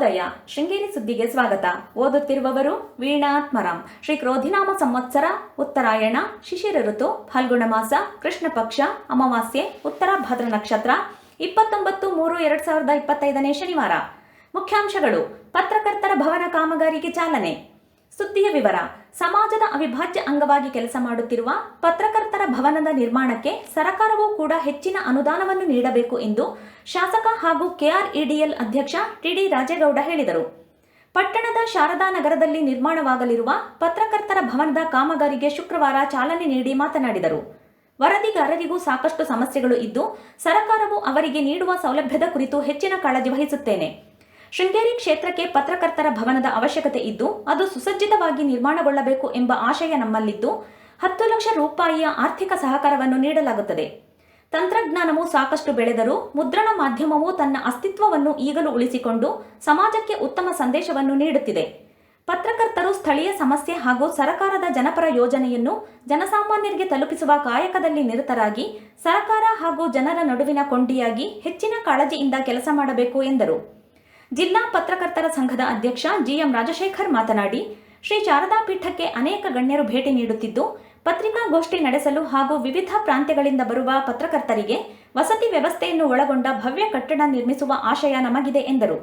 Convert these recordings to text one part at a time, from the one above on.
ಶುಭೋದಯ ಶೃಂಗೇರಿ ಸುದ್ದಿಗೆ ಸ್ವಾಗತ. ಓದುತ್ತಿರುವವರು ವೀಣಾತ್ಮರಂ. ಶ್ರೀ ಕ್ರೋಧಿನಾಮ ಸಂವತ್ಸರ, ಉತ್ತರಾಯಣ, ಶಿಶಿರ ಋತು, ಫಾಲ್ಗುಣ ಮಾಸ, ಕೃಷ್ಣ ಪಕ್ಷ, ಅಮಾವಾಸ್ಯೆ, ಉತ್ತರ ಭದ್ರ ನಕ್ಷತ್ರ, ಇಪ್ಪತ್ತೊಂಬತ್ತು ಮೂರು ಎರಡ್ ಸಾವಿರದ ಇಪ್ಪತ್ತೈದನೇ ಶನಿವಾರ. ಮುಖ್ಯಾಂಶಗಳು, ಪತ್ರಕರ್ತರ ಭವನ ಕಾಮಗಾರಿಗೆ ಚಾಲನೆ. ಸುದ್ದಿಯ ವಿವರ ಸಮಾಜದ ಅವಿಭಾಜ್ಯ ಅಂಗವಾಗಿ ಕೆಲಸ ಮಾಡುತ್ತಿರುವ ಪತ್ರಕರ್ತರ ಭವನದ ನಿರ್ಮಾಣಕ್ಕೆ ಸರಕಾರವೂ ಕೂಡ ಹೆಚ್ಚಿನ ಅನುದಾನವನ್ನು ನೀಡಬೇಕು ಎಂದು ಶಾಸಕ ಹಾಗೂ ಕೆಆರ್ಇಡಿಎಲ್ ಅಧ್ಯಕ್ಷ ಟಿಡಿ ರಾಜೇಗೌಡ ಹೇಳಿದರು. ಪಟ್ಟಣದ ಶಾರದಾ ನಗರದಲ್ಲಿ ನಿರ್ಮಾಣವಾಗಲಿರುವ ಪತ್ರಕರ್ತರ ಭವನದ ಕಾಮಗಾರಿಗೆ ಶುಕ್ರವಾರ ಚಾಲನೆ ನೀಡಿ ಮಾತನಾಡಿದರು. ವರದಿಗಾರರಿಗೂ ಸಾಕಷ್ಟು ಸಮಸ್ಯೆಗಳು ಇದ್ದು, ಸರಕಾರವು ಅವರಿಗೆ ನೀಡುವ ಸೌಲಭ್ಯದ ಕುರಿತು ಹೆಚ್ಚಿನ ಕಾಳಜಿ ವಹಿಸುತ್ತೇನೆ. ಶೃಂಗೇರಿ ಕ್ಷೇತ್ರಕ್ಕೆ ಪತ್ರಕರ್ತರ ಭವನದ ಅವಶ್ಯಕತೆ ಇದ್ದು, ಅದು ಸುಸಜ್ಜಿತವಾಗಿ ನಿರ್ಮಾಣಗೊಳ್ಳಬೇಕು ಎಂಬ ಆಶಯ ನಮ್ಮಲ್ಲಿದ್ದು, ಹತ್ತು ಲಕ್ಷ ರೂಪಾಯಿಯ ಆರ್ಥಿಕ ಸಹಕಾರವನ್ನು ನೀಡಲಾಗುತ್ತದೆ. ತಂತ್ರಜ್ಞಾನವು ಸಾಕಷ್ಟು ಬೆಳೆದರೂ, ಮುದ್ರಣ ಮಾಧ್ಯಮವು ತನ್ನ ಅಸ್ತಿತ್ವವನ್ನು ಈಗಲೂ ಉಳಿಸಿಕೊಂಡು ಸಮಾಜಕ್ಕೆ ಉತ್ತಮ ಸಂದೇಶವನ್ನು ನೀಡುತ್ತಿದೆ. ಪತ್ರಕರ್ತರು ಸ್ಥಳೀಯ ಸಮಸ್ಯೆ ಹಾಗೂ ಸರಕಾರದ ಜನಪರ ಯೋಜನೆಯನ್ನು ಜನಸಾಮಾನ್ಯರಿಗೆ ತಲುಪಿಸುವ ಕಾಯಕದಲ್ಲಿ ನಿರತರಾಗಿ, ಸರಕಾರ ಹಾಗೂ ಜನರ ನಡುವಿನ ಕೊಂಡಿಯಾಗಿ ಹೆಚ್ಚಿನ ಕಾಳಜಿಯಿಂದ ಕೆಲಸ ಮಾಡಬೇಕು ಎಂದರು. ಜಿಲ್ಲಾ ಪತ್ರಕರ್ತರ ಸಂಘದ ಅಧ್ಯಕ್ಷ ಜಿಎಂ ರಾಜಶೇಖರ್ ಮಾತನಾಡಿ, ಶ್ರೀ ಶಾರದಾ ಪೀಠಕ್ಕೆ ಅನೇಕ ಗಣ್ಯರು ಭೇಟಿ ನೀಡುತ್ತಿದ್ದು, ಪತ್ರಿಕಾಗೋಷ್ಠಿ ನಡೆಸಲು ಹಾಗೂ ವಿವಿಧ ಪ್ರಾಂತ್ಯಗಳಿಂದ ಬರುವ ಪತ್ರಕರ್ತರಿಗೆ ವಸತಿ ವ್ಯವಸ್ಥೆಯನ್ನು ಒಳಗೊಂಡ ಭವ್ಯ ಕಟ್ಟಡ ನಿರ್ಮಿಸುವ ಆಶಯ ನಮಗಿದೆ ಎಂದರು.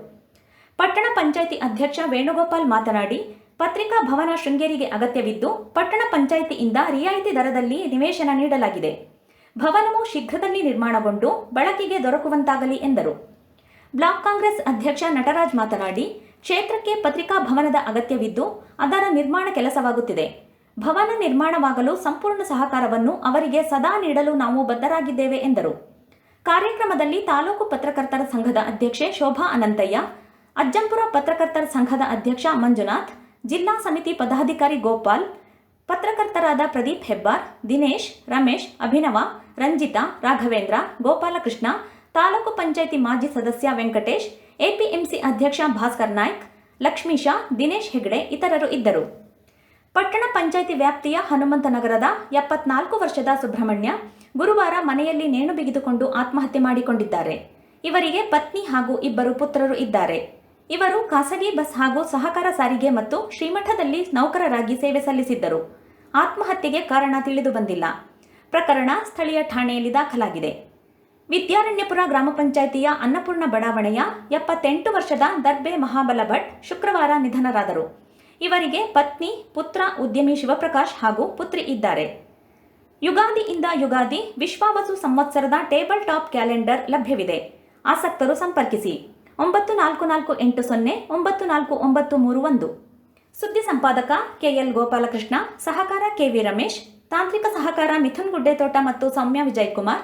ಪಟ್ಟಣ ಪಂಚಾಯಿತಿ ಅಧ್ಯಕ್ಷ ವೇಣುಗೋಪಾಲ್ ಮಾತನಾಡಿ, ಪತ್ರಿಕಾ ಭವನ ಶೃಂಗೇರಿಗೆ ಅಗತ್ಯವಿದ್ದು, ಪಟ್ಟಣ ಪಂಚಾಯಿತಿಯಿಂದ ರಿಯಾಯಿತಿ ದರದಲ್ಲಿ ನಿವೇಶನ ನೀಡಲಾಗಿದೆ. ಭವನವು ಶೀಘ್ರದಲ್ಲಿ ನಿರ್ಮಾಣಗೊಂಡು, ಬಳಕೆಗೆ ದೊರಕುವಂತಾಗಲಿ ಎಂದರು. ಬ್ಲಾಕ್ ಕಾಂಗ್ರೆಸ್ ಅಧ್ಯಕ್ಷ ನಟರಾಜ್ ಮಾತನಾಡಿ, ಕ್ಷೇತ್ರಕ್ಕೆ ಪತ್ರಿಕಾ ಭವನದ ಅಗತ್ಯವಿದ್ದು, ಅದರ ನಿರ್ಮಾಣ ಕೆಲಸವಾಗುತ್ತಿದೆ. ಭವನ ನಿರ್ಮಾಣವಾಗಲು ಸಂಪೂರ್ಣ ಸಹಕಾರವನ್ನು ಅವರಿಗೆ ಸದಾ ನೀಡಲು ನಾವು ಬದ್ಧರಾಗಿದ್ದೇವೆ ಎಂದರು. ಕಾರ್ಯಕ್ರಮದಲ್ಲಿ ತಾಲೂಕು ಪತ್ರಕರ್ತರ ಸಂಘದ ಅಧ್ಯಕ್ಷೆ ಶೋಭಾ ಅನಂತಯ್ಯ, ಅಜ್ಜಂಪುರ ಪತ್ರಕರ್ತರ ಸಂಘದ ಅಧ್ಯಕ್ಷ ಮಂಜುನಾಥ್, ಜಿಲ್ಲಾ ಸಮಿತಿ ಪದಾಧಿಕಾರಿ ಗೋಪಾಲ್, ಪತ್ರಕರ್ತರಾದ ಪ್ರದೀಪ್ ಹೆಬ್ಬಾರ್, ದಿನೇಶ್, ರಮೇಶ್, ಅಭಿನವ, ರಂಜಿತಾ, ರಾಘವೇಂದ್ರ, ಗೋಪಾಲಕೃಷ್ಣ ತಾಲೂಕು ಪಂಚಾಯಿತಿ ಮಾಜಿ ಸದಸ್ಯ ವೆಂಕಟೇಶ್, ಎಪಿಎಂಸಿ ಅಧ್ಯಕ್ಷ ಭಾಸ್ಕರ್ ನಾಯ್ಕ್ ಲಕ್ಷ್ಮೀಶ ದಿನೇಶ್ ಹೆಗ್ಡೆ ಇತರರು ಇದ್ದರು. ಪಟ್ಟಣ ಪಂಚಾಯಿತಿ ವ್ಯಾಪ್ತಿಯ ಹನುಮಂತನಗರದ ಎಪ್ಪತ್ನಾಲ್ಕು ವರ್ಷದ ಸುಬ್ರಹ್ಮಣ್ಯ ಗುರುವಾರ ಮನೆಯಲ್ಲಿ ನೇಣು ಬಿಗಿದುಕೊಂಡು ಆತ್ಮಹತ್ಯೆ ಮಾಡಿಕೊಂಡಿದ್ದಾರೆ. ಇವರಿಗೆ ಪತ್ನಿ ಹಾಗೂ ಇಬ್ಬರು ಪುತ್ರರು ಇದ್ದಾರೆ. ಇವರು ಖಾಸಗಿ ಬಸ್ ಹಾಗೂ ಸಹಕಾರ ಸಾರಿಗೆ ಮತ್ತು ಶ್ರೀಮಠದಲ್ಲಿ ನೌಕರರಾಗಿ ಸೇವೆ ಸಲ್ಲಿಸಿದ್ದರು. ಆತ್ಮಹತ್ಯೆಗೆ ಕಾರಣ ತಿಳಿದು ಬಂದಿಲ್ಲ. ಪ್ರಕರಣ ಸ್ಥಳೀಯ ಠಾಣೆಯಲ್ಲಿ ದಾಖಲಾಗಿದೆ. ವಿದ್ಯಾರಣ್ಯಪುರ ಗ್ರಾಮ ಪಂಚಾಯಿತಿಯ ಅನ್ನಪೂರ್ಣ ಬಡಾವಣೆಯ ಎಪ್ಪತ್ತೆಂಟು ವರ್ಷದ ದರ್ಬೆ ಮಹಾಬಲ ಭಟ್ ಶುಕ್ರವಾರ ನಿಧನರಾದರು. ಇವರಿಗೆ ಪತ್ನಿ, ಪುತ್ರ ಉದ್ಯಮಿ ಶಿವಪ್ರಕಾಶ್ ಹಾಗೂ ಪುತ್ರಿ ಇದ್ದಾರೆ. ಯುಗಾದಿಯಿಂದ ಯುಗಾದಿ ವಿಶ್ವಾವಸು ಸಂವತ್ಸರದ ಟೇಬಲ್ ಟಾಪ್ ಕ್ಯಾಲೆಂಡರ್ ಲಭ್ಯವಿದೆ. ಆಸಕ್ತರು ಸಂಪರ್ಕಿಸಿ. ಒಂಬತ್ತು ನಾಲ್ಕು ನಾಲ್ಕು ಎಂಟು ಸೊನ್ನೆ, ಒಂಬತ್ತು ನಾಲ್ಕು ಒಂಬತ್ತು ಮೂರು ಒಂದು. ಸುದ್ದಿ ಸಂಪಾದಕ ಕೆಎಲ್ ಗೋಪಾಲಕೃಷ್ಣ, ಸಹಕಾರ ಕೆವಿ ರಮೇಶ್, ತಾಂತ್ರಿಕ ಸಹಕಾರ ಮಿಥುನ್ ಗುಡ್ಡೆತೋಟ ಮತ್ತು ಸೌಮ್ಯ ವಿಜಯಕುಮಾರ್